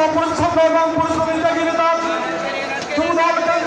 এবং পরিশ্রমী ত্যাগী নেতা যুবদল কেন্দ্রীয়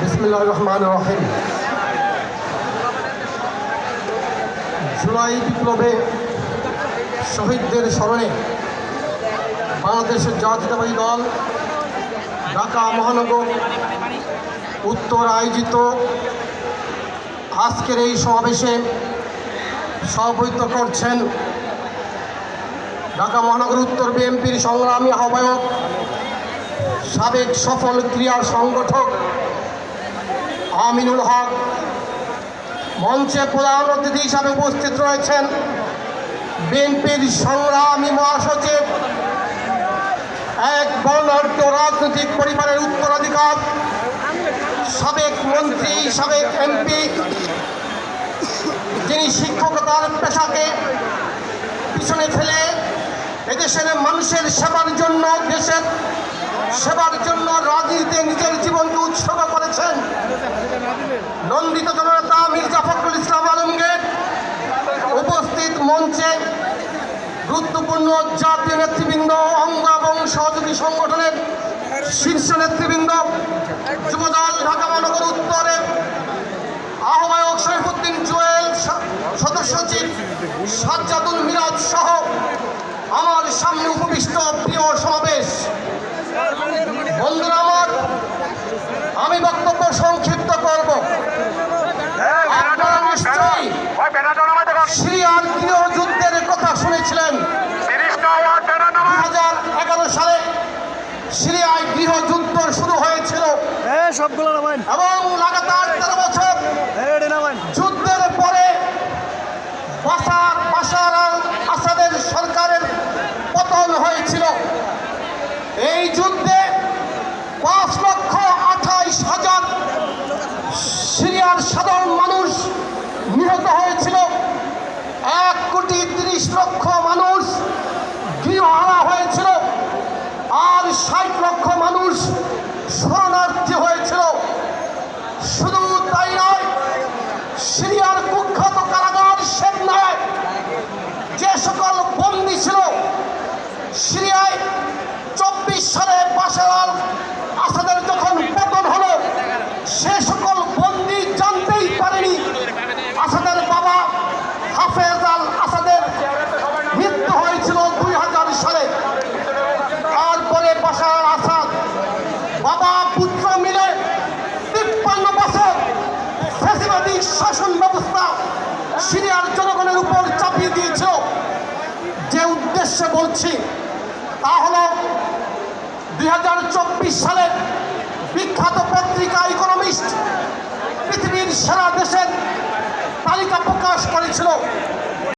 বিসমিল্লাহ রহমান রহিম জুলাই বিপ্লবে শহীদদের স্মরণে বাংলাদেশের জাতীয়তাবাদী দল, ঢাকা মহানগর, উত্তর আয়োজিত আজকের এই সমাবেশে সভাপতিত্ব করছেন ঢাকা মহানগর উত্তর বিএনপির সংগ্রামী আহ্বায়ক সাবেক সফল ক্রিয়া সংগঠক আমিনুল হক মঞ্চে প্রধান অতিথি হিসাবে উপস্থিত রয়েছেন বিএনপির সংগ্রামী মহাসচিব, এক বর্ণাঢ্য রাজনৈতিক পরিবারের উত্তরাধিকার, সাবেক মন্ত্রী, সাবেক এমপি, যিনি শিক্ষকতার পেশাকে পিছনে ফেলে এদেশের মানুষের সেবার জন্য দেশের সেবার জন্য রাজনীতিতে নিজের জীবনকে উৎসর্গ করেছেন। নন্দিত জননেতা মির্জা ফখরুল ইসলাম আলমগীর উপস্থিত মঞ্চে গুরুত্বপূর্ণ জাতীয় নেতৃবৃন্দ, অঙ্গ এবং সহযোগী সংগঠনের শীর্ষ নেতৃবৃন্দ, যুবদল, ঢাকা মহানগর উত্তরের আহ্বায়ক শরীফুদ্দিন জুয়েল সদস্য সচিব সাজ্জাদুল মিরাজ সহ আমার সামনে উপবিষ্ট প্রিয় সমাবেশ। বন্ধুরা আমার আমি বক্তব্য সংক্ষিপ্ত করব। আপনারা নিশ্চয়ই সিরিয়ার গৃহযুদ্ধের কথা শুনেছিলেন। দু হাজার এগারো সালে সিরিয়ায় গৃহযুদ্ধ শুরু হয়েছিল। এবং লাগাতার তেরো বছর যুদ্ধের পরে বাসার বাসার আল আসাদের সরকারের পতন হয়েছিল এই যুদ্ধে পাঁচ লক্ষ আঠাইশ হাজার সিরিয়ার সাধারণ মানুষ নিহত হয়েছিল এক কোটি তিরিশ লক্ষ মানুষ গৃহহারা হয়েছিল আর ষাট লক্ষ মানুষ শরণার্থী হয়েছিল। শুধু তাই নয়, সিরিয়ার কুখ্যাত কারাগার সেবনায় যে সকল পুত্র মিলে তিপ্পান্ন বছর ফ্যাসিবাদী শাসন ব্যবস্থা সিরিয়ার জনগণের উপর চাপিয়ে দিয়েছিল। যে উদ্দেশ্যে বলছি, তা হলো দুই সালে বিখ্যাত পত্রিকা ইকোনমিস্ট পৃথিবীর সেরা দেশের তালিকা প্রকাশ করেছিল।